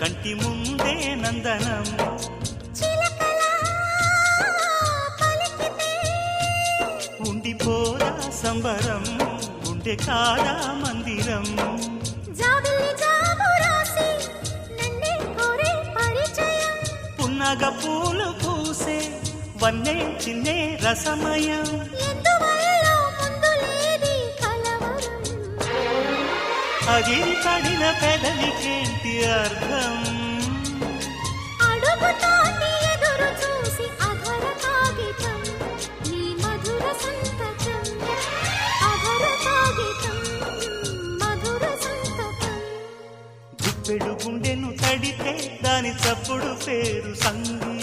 కంటి ముందే నందనం. చిలకలా పలికితే ఉండిపోరా సంబరం ఉండే కాదా మందిరం. పున్నగ పూలు పూసే వన్నే చిన్నే రసమయం. అగిరి పడిన పెదలికేంటి అర్థం? అడుగుతోంది మధుర గుండెను తడితే దాని తప్పుడు పేరు సంగీ